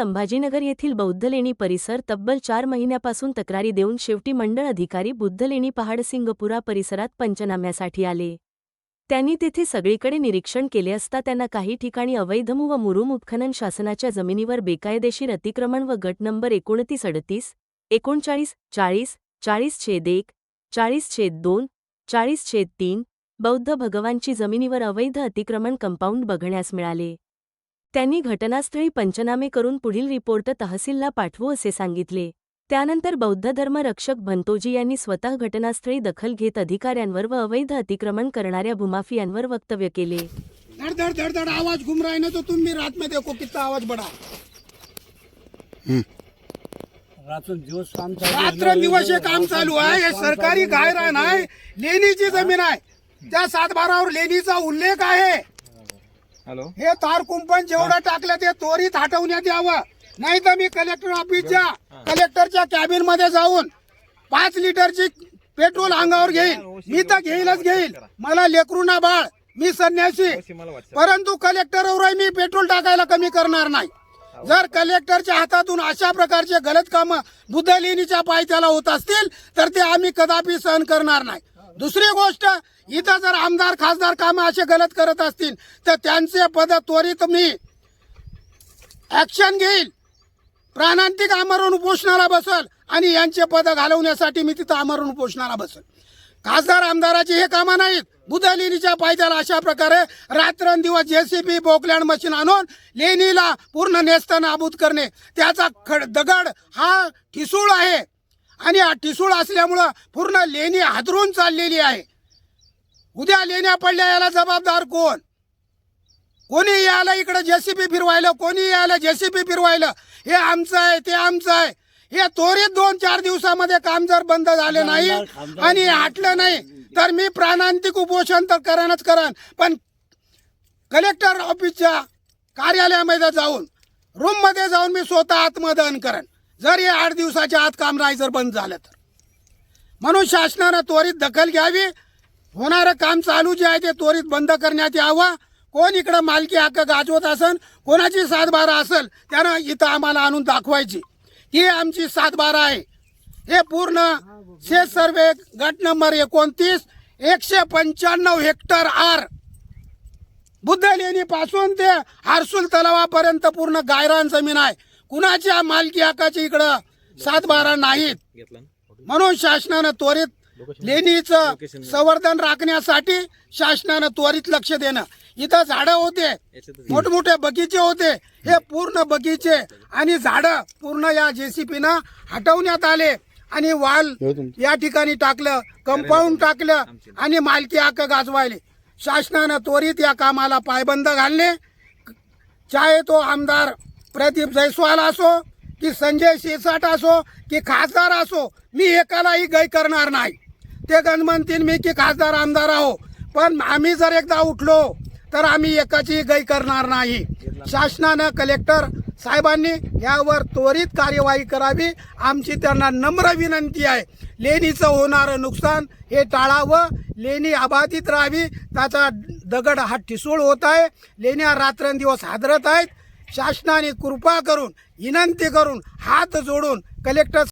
संभाजीनगर येथील बौद्ध लेणी परिसर तब्बल चार महिन्यापासून तक्रारी देऊन शेवटी मंडळ अधिकारी बुद्धलेणी पहाडसिंगपुरा परिसरात पंचनाम्यासाठी आले. त्यांनी तेथे सगळीकडे निरीक्षण केले असता त्यांना काही ठिकाणी अवैधमू व मुरुम उत्खनन शासनाच्या जमिनीवर बेकायदेशीर अतिक्रमण व गट नंबर एकोणतीस अडतीस एकोणचाळीस चाळीस चाळीस छेद एक चाळीस छेद दोन चाळीस छेद तीन बौद्ध भगवानची जमिनीवर अवैध अतिक्रमण कंपाऊंड बघण्यास मिळाले. त्यांनी घटनास्थळी पंचनामे करून पुढील रिपोर्ट तहसीलला पाठवू असे सांगितले. त्यानंतर बौद्ध धर्म रक्षक भंतोजी यांनी स्वतः घटनास्थळी दखल घेत अधिकाऱ्यांवर व अवैध अतिक्रमण करणाऱ्या भूमाफियांवर वक्तव्य केले. धड़ धड़ धड़ धड़ आवाज घूम रहा है ना तो तुम भी रात में देखो कितना आवाज बढ़ा रात्र दिवस काम चालू आहे. रात्र दिवस हे काम चालू आहे. हे सरकारी गायरान आहे. लेणीची जमीन आहे. त्या सात बारावर लेणीचा उल्लेख आहे. हॅलो. हे तार कुंपण जेवढं टाकलं ते त्वरित हटवण्यात यावं. नाही तर मी कलेक्टर ऑफिसच्या कलेक्टरच्या कॅबिनमध्ये जाऊन पाच लिटरची पेट्रोल अंगावर घेईल मी तर घेईलच घेईल मला लेकरूना बाळ मी संन्यासी. परंतु कलेक्टरवर मी पेट्रोल टाकायला कमी करणार नाही. जर कलेक्टरच्या हातातून अशा प्रकारचे गलत काम बुद्ध लेणीच्या पायथ्याला होत असतील तर ते आम्ही कदापि सहन करणार नाही. दुसरी गोष्ट इथं जर आमदार खासदार काम असे गलत करत असतील तर त्यांचे पद त्वरित मी ऍक्शन घेईल. प्राणांतिक आमरण उपोषणाला बसल आणि यांचे पद घालवण्यासाठी मी तिथं आमरण उपोषणाला बसल. खासदार आमदाराची हे कामं नाहीत. बुध लेणीच्या पायथ्याला अशा प्रकारे रात्रंदिवस जे सी बी बोकलँड मशीन आणून लेणीला पूर्ण नेस्त नाबूद करणे त्याचा खड दगड हा ठिसूळ आहे. आणि हा ठिसूळ असल्यामुळं पूर्ण लेणी हादरून चाललेली आहे. उद्या लेण्या पडल्या याला जबाबदार कोण? कोणी यायला इकडे जेसीबी फिरवायलं? कोणी यायला जेसीबी फिरवायलं? हे आमचं आहे ते आमचं आहे. हे त्वरित दोन चार दिवसामध्ये काम जर बंद झाले नाही आणि हटलं नाही तर मी प्राणांतिक उपोषण तर करणच करण पण कलेक्टर ऑफिसच्या कार्यालयामध्ये जाऊन रूममध्ये जाऊन मी स्वतः आत्मदहन करण. जर हे आठ दिवसाच्या आत काम नाही जर बंद झालं तर. म्हणून शासनानं त्वरित दखल घ्यावी. होणारं काम चालू जे आहे ते त्वरित बंद करण्यात यावं. कोण इकडं मालकी हक्क गाजवत असन कोणाची सातबारा असेल त्यानं इथं आम्हाला आणून दाखवायची. ही आमची सातबारा आहे. हे पूर्ण शेत सर्वे गट नंबर एकोणतीस एकशे पंच्याण्णव हेक्टर आर. बुद्ध लेणीपासून ते हारसूल तलावापर्यंत पूर्ण गायरान जमीन आहे. कुणाच्या मालकी हक्काची इकडं सातबारा नाहीत? म्हणून शासनानं त्वरित लेणीचं संवर्धन राखण्यासाठी शासनानं त्वरित लक्ष देणं. इथं झाडं होते. मोठमोठे बगीचे होते. हे पूर्ण बगीचे आणि झाडं पूर्ण या जेसीपीनं हटवण्यात आले आणि वाल या ठिकाणी टाकलं कंपाऊंड टाकलं आणि मालकी हक्क गाजवायले. शासनानं त्वरित या कामाला पायबंद घालणे. चाहे तो आमदार प्रदीप जयस्वाल असो की संजय शिरसाट असो की खासदार असो मी एकालाही गय करणार नाही. ते गण म्हणतील मी की खासदार आमदार आहो पण आम्ही जर एकदा उठलो तर आम्ही एकाची गय करणार नाही. शासनानं कलेक्टर साहेबांनी यावर त्वरित कार्यवाही करावी. आमची त्यांना नम्र विनंती आहे. लेणीचं होणारं नुकसान हे टाळावं. लेणी अबाधित राहावी. त्याचा दगड हा ठिसूळ होत आहे. लेण्या रात्रंदिवस हादरत आहेत. शासनाने कृपा करून विनंती करून हात जोडून कलेक्टर